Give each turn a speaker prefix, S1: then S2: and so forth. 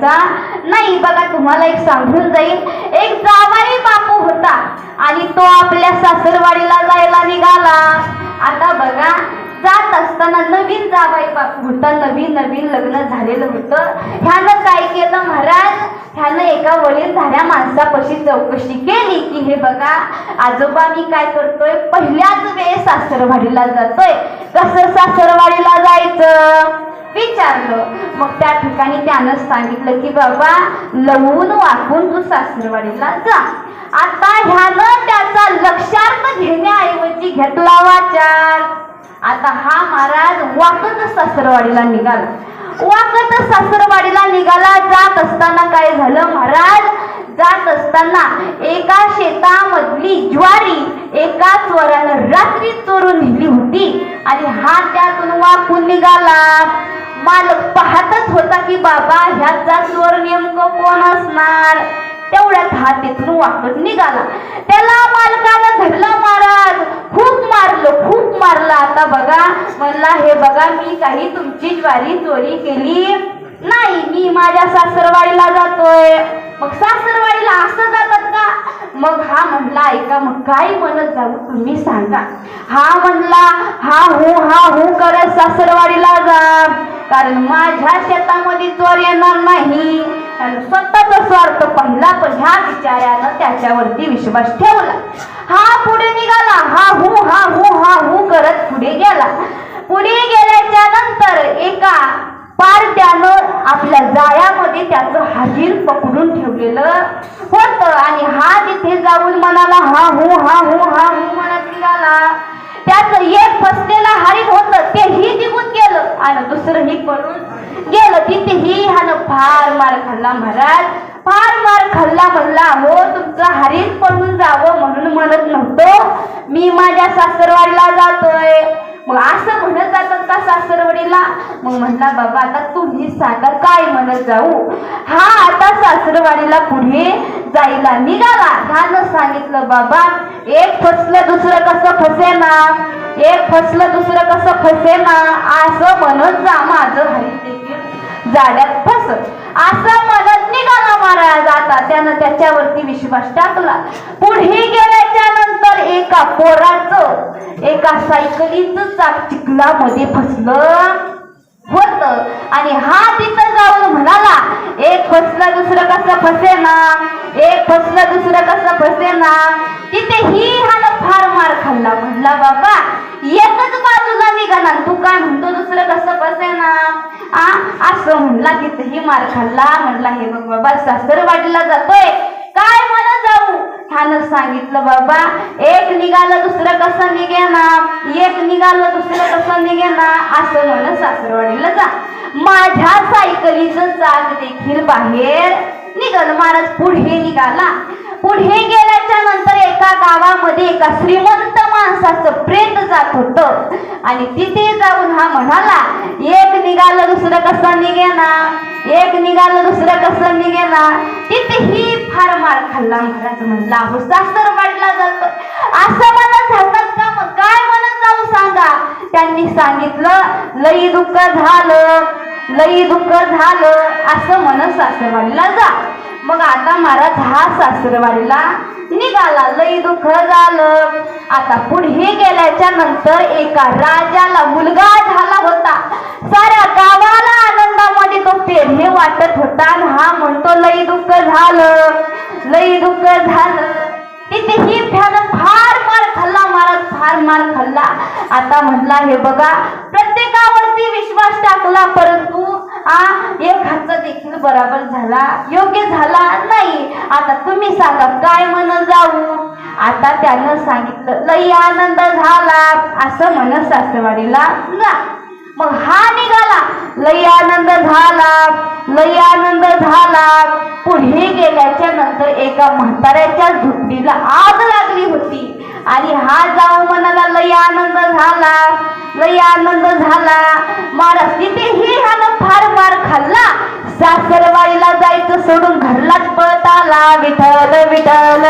S1: करायचा? नाही बघा तुम्हाला एक सांगून जाईल एक जावाई बापू होता आणि तो आपल्या सासरवाडीला जायला निघाला. आता बघा जात असताना नवीन जावाई बापू होता नवीन नवीन लग्न झालेलं होतं. ह्यानं काय केलं महाराज? ह्यानं एका वडील झाल्या माणसापाशी चौकशी केली की हे बघा आजोबा मी काय करतोय? पहिल्याच वेळेस सासरवाडीला जातोय. कसं सासरवाडीला जायचं? विचारलं. मग त्या ठिकाणी त्यानं सांगितलं की बाबा लवून वाकून तू सासरवाडीला जा. आता ह्यानं त्याचा लक्षार्थ घेण्याऐवजी घेतला वाचार. आता हा महाराज वाकतच सासरवाडीला निघाला. वाकतच सासरवाडीला निघाला जात असताना काय झालं? महाराज जात असताना एका शेतामधली ज्वा होती. आणि हा त्यातून वाकून निघाला. मालक पाहतच होता की बाबा ह्याचा चोर नेमकं कोण असणार? तेवढ्यात हा तिथून वाकत निघाला. त्याला मालकानं धरला महाराज खूप मारलं खूप मारलं. आता बघा म्हणला हे बघा मी काही तुमची ज्वारी चोरी केली नाही. मी माझ्या सासरवाडीला जातोय. मग सासरवाडीला असं जातात का? मग हा म्हणला ऐका मग काय म्हणत जाऊ तुम्ही सांगा. हा म्हणला हा हो हा हो करत सासरवाडीला जा कारण माझ्या शेतामध्ये चोर येणार नाही. आणि स्वतःचा स्वार्थ पहिला पण ह्या बिचाऱ्यानं त्याच्यावरती विश्वास ठेवला. हा पुढे निघाला हा हो हा हू करत पुढे गेला पुढे गेल्याच्यानंतर एका पारट्यानं आपल्या जाळ्यामध्ये त्याचं हाजीर पकडून ठेवलेलं होत. आणि हा तिथे जाऊन म्हणाला हा हू हा हू हा हू म्हणत निघाला. त्याचं एक फसलेलं हरिण होत तेही निघून गेलं. आणि दुसरंही पडून गेलं. तिथेही ह्यानं फार मार खाल्ला महाराज. फार मार खाल्ला म्हणला हो तुमचं हरित पडून जावं म्हणून म्हणत नव्हतो. मी माझ्या सासरवाडीला जातोय. मग असं म्हणत जातात का सासरवाडीला? मग म्हणला बाबा आता तुम्ही सांगा काय म्हणत जाऊ? हा आता सासरवाडीला पुढे जायला निघाला. ह्यानं सांगितलं बाबा एक फसलं दुसरं कसं फसेना? एक फसलं दुसरं कसं फसेना? असं म्हणत जा माझं हरी देखील जाड्यात फसत असं म्हणत निघाला महाराज. आता त्यानं त्याच्यावरती विश्वास टाकला. पुढे गेल्याच्या नंतर एका पोराचं एका सायकलीचं चाक चिखलामध्ये फसलं होत. आणि हा तिथं जाऊन म्हणाला एक फसलं दुसरं कसं फसेना? एक फसलं दुसरं कसं फसेना? तिथे ही हानं फार मार खाल्ला. म्हणला बाबा एकच बाजूला निघाला तू काय म्हणतो दुसरं कसं फसेना? आ असं म्हणला तिथेही मार खाल्ला. म्हणला हे बघ बाबा सासरवाडीला जातोय. छानच सांगितलं बाबा. एक निघालं दुसरं कसं निघेना? एक निघालं दुसरं कसं निघेना? असं म्हणत सासरवाडीला जा. माझ्या सायकलीचं चाक देखील बाहेर निघाल. महाराज पुढे निघाला. पुढे गेल्याच्यानंतर एका गावामध्ये एका श्रीमंत माणसाचं प्रेत जात होतं. आणि तिथे जाऊन हा म्हणाला एक निघालं दुसरं कसं निघे ना निघालं दुसरं कसं निघेना तिथेही फार मार खाल्ला महाराज म्हणला हो सासर वाढला जातो. असं म्हणत झालं का मग? काय म्हणत जाऊ सांगा? त्यांनी सांगितलं लई दुःख झालं लई दुःख झालं. असं म्हणत सासरवाडीला जा. मग आता महाराज हा सासरवाडीला निघाला. लई दुःख झालं. आता पुढे गेल्याच्यानंतर एका राजाला मुलगा झाला होता. साऱ्या हे वाटत होता आणि हा म्हणतो लई दुःख झालं लई दुःख झालं. तिथेही त्यानं फार मार खाल्ला महाराज फार मार खाल्ला. आता म्हटला हे बघा प्रत्येकावरती विश्वास टाकला परंतु आ एक हातचा देखील बराबर झाला योग्य झाला नाही. आता तुम्ही सांगा काय म्हणत जाऊ? आता त्यानं सांगितलं लई आनंद झाला. असं म्हणत सासवाडीला ना मग हा निघाला. लई आनंद झाला लई आनंद झाला. पुढे गेल्याच्यानंतर एका म्हाताऱ्याच्या झोपडीला आग लागली होती. आणि हा जाऊ म्हणाला लई आनंद झाला लई आनंद झाला. महाराज तिथेही ह्यानं फार मार खाल्ला. सासरवाडीला जायचं सोडून घरलाच पळत आला.
S2: विठल विठल